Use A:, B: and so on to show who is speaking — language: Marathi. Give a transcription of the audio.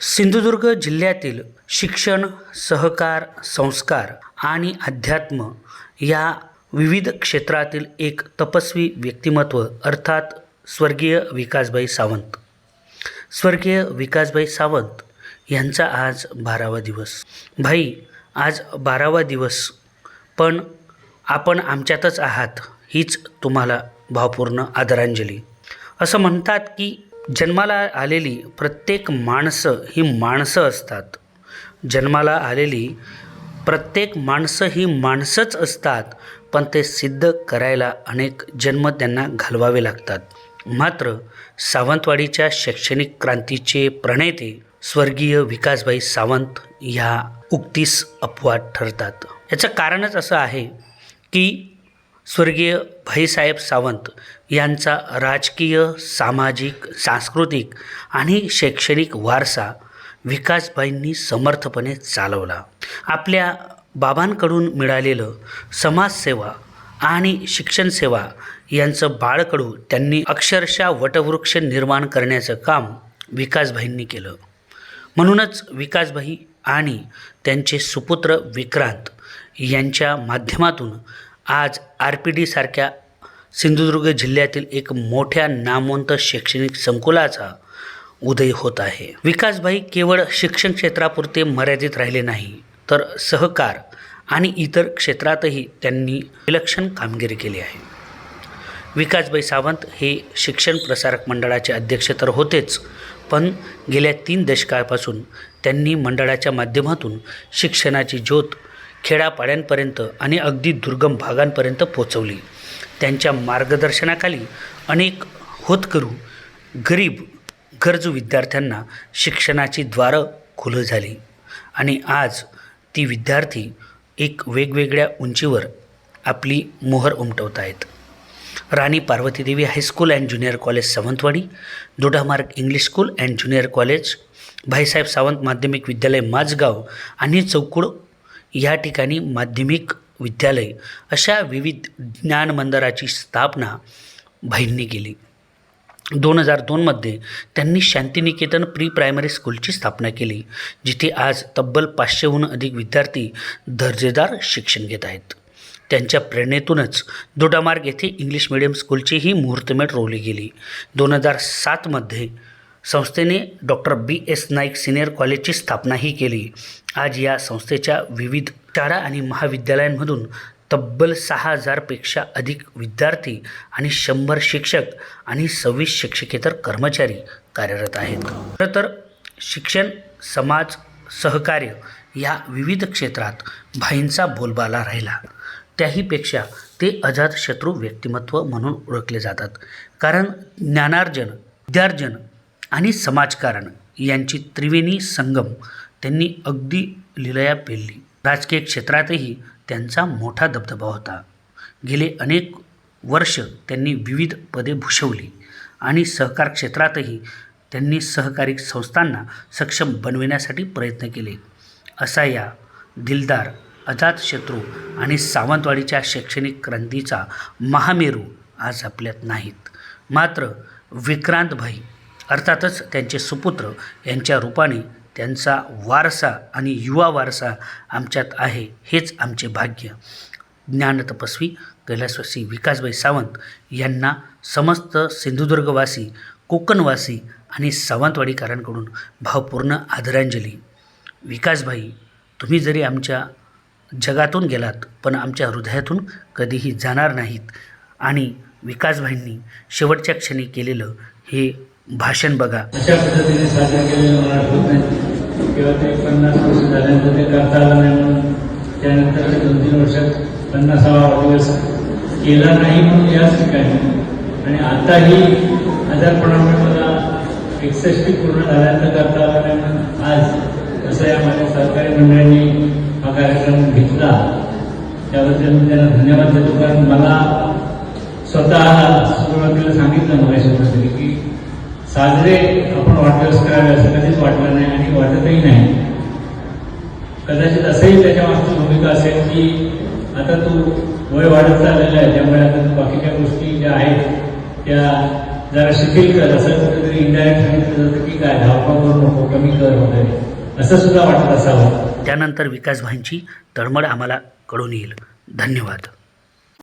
A: सिंधुदुर्ग जिल्ह्यातील शिक्षण सहकार संस्कार आणि अध्यात्म या विविध क्षेत्रातील एक तपस्वी व्यक्तिमत्व अर्थात स्वर्गीय विकासबाई सावंत. स्वर्गीय विकासबाई सावंत यांचा आज बारावा दिवस. भाई आज बारावा दिवस पण आपण आमच्यातच आहात हीच तुम्हाला भावपूर्ण आदरांजली. असं म्हणतात की जन्माला आलेली प्रत्येक माणसं ही माणसं असतात. जन्माला आलेली प्रत्येक माणसं ही माणसंच असतात पण ते सिद्ध करायला अनेक जन्म त्यांना घालवावे लागतात. मात्र सावंतवाडीच्या शैक्षणिक क्रांतीचे प्रणेते स्वर्गीय विकासभाई सावंत ह्या उक्तीस अपवाद ठरतात. याचं कारणच असं आहे की स्वर्गीय भाईसाहेब सावंत यांचा राजकीय सामाजिक सांस्कृतिक आणि शैक्षणिक वारसा विकासबाईंनी समर्थपणे चालवला. आपल्या बाबांकडून मिळालेलं समाजसेवा आणि शिक्षणसेवा यांचं बाळकडू त्यांनी अक्षरशः वटवृक्ष निर्माण करण्याचं काम विकासभाईंनी केलं. म्हणूनच विकासभाई आणि त्यांचे सुपुत्र विक्रांत यांच्या माध्यमातून आज आर पी डीसारख्या सिंधुदुर्ग जिल्ह्यातील एक मोठ्या नामवंत शैक्षणिक संकुलाचा उदय होत आहे. विकासभाई केवळ शिक्षण क्षेत्रापुरते मर्यादित राहिले नाही तर सहकार आणि इतर क्षेत्रातही त्यांनी विलक्षण कामगिरी केली आहे. विकासभाई सावंत हे शिक्षण प्रसारक मंडळाचे अध्यक्ष तर होतेच पण गेल्या तीन दशकापासून त्यांनी मंडळाच्या माध्यमातून शिक्षणाची ज्योत खेड्यापाड्यांपर्यंत आणि अगदी दुर्गम भागांपर्यंत पोचवली. त्यांच्या मार्गदर्शनाखाली अनेक होतकरू गरीब गरजू विद्यार्थ्यांना शिक्षणाची द्वारं खुलं झाली. आणि आज ती विद्यार्थी एक वेगवेगळ्या उंचीवर आपली मोहर उमटवत आहेत. Rani Parvatidevi high school and junior college Sawantwadi Dodamarg English school and junior college Bhaisaheb Sawant माध्यमिक विद्यालय माझगाव आणि चौकुड या ठिकाणी माध्यमिक विद्यालय अशा विविध ज्ञान मंदिराची स्थापना भाईंनी केली. दोन हजार दोनमध्ये त्यांनी शांतिनिकेतन प्री प्रायमरी स्कूलची स्थापना केली जिथे आज तब्बल पाचशेहून अधिक विद्यार्थी दर्जेदार शिक्षण घेत आहेत. त्यांच्या प्रेरणेतूनच दोडामार्ग येथे इंग्लिश मिडियम स्कूलचीही मुहूर्तमेढ रोवली गेली. दोन हजार सातमध्ये संस्थेने doctor B S Naik senior कॉलेजची स्थापनाही केली. आज या संस्थेच्या विविध शाळा आणि महाविद्यालयांमधून तब्बल सहा हजारपेक्षा अधिक विद्यार्थी आणि शंभर शिक्षक आणि सव्वीस शिक्षकेतर कर्मचारी कार्यरत आहेत. खरं तर शिक्षण समाज सहकार्य या विविध क्षेत्रात भाईंचा बोलबाला राहिला. त्याहीपेक्षा ते अजातशत्रू व्यक्तिमत्व म्हणून ओळखले जातात. कारण ज्ञानार्जन विद्यार्जन आणि समाजकारण यांची त्रिवेणी संगम त्यांनी अगदी लिलया पेलली. राजकीय क्षेत्रातही त्यांचा मोठा दबदबा होता. गेले अनेक वर्ष त्यांनी विविध पदे भूषवली आणि सहकार क्षेत्रातही त्यांनी सहकारी संस्थांना सक्षम बनविण्यासाठी प्रयत्न केले. असा या दिलदार अजातशत्रू आणि सावंतवाडीच्या शैक्षणिक क्रांतीचा महामेरू आज आपल्यात नाहीत. मात्र विक्रांतभाई अर्थातच त्यांचे सुपुत्र यांच्या रूपाने त्यांचा वारसा आणि युवा वारसा आमच्यात आहे हेच आमचे भाग्य. ज्ञानतपस्वी कैलासवासी विकासभाई सावंत यांना समस्त सिंधुदुर्गवासी कोकणवासी आणि सावंतवाडीकरांकडून भावपूर्ण आदरांजली. विकासभाई तुम्ही जरी आमच्या जगातून गेलात पण आमच्या हृदयातून कधीही जाणार नाहीत. आणि विकासभाईंनी शेवटच्या क्षणी केलेलं हे भाषण बघा.
B: अशा पद्धतीने साजरा केलेलं मला आठवत नाही. किंवा ते पन्नास वर्ष झाल्यानंतर ते करता आलं नाही म्हणून त्यानंतर दोन तीन वर्षात पन्नासावा वाढदिवस केला नाही म्हणून याच ठिकाणी. आणि आताही आजारपणामुळे मला एकसष्टी पूर्ण झाल्यानंतर करता आलं नाही म्हणून आज असं या माझ्या सरकारी मंडळांनी हा कार्यक्रम घेतला. त्याबद्दल मी त्यांना धन्यवाद देतो. कारण मला स्वतः सुरुवातीला सांगितलं मगाशी की साजरे आपण वाढदिवस करावे असं कधीच वाटलं नाही आणि वाटतही नाही. कदाचित असंही त्याच्या मागची भूमिका असेल की आता तू वय वाढत चाललेलं आहे त्यामुळे आता तू बाकीच्या गोष्टी ज्या आहेत त्या जरा शिथिल कर. असं कुठेतरी इंडायरेक्ट सांगितलं जातं की काय धावपा करू नको कमी कर वगैरे. असं सुद्धा वाटत असावं.
A: त्यानंतर विकासभाईंची तळमळ आम्हाला कळून येईल. धन्यवाद.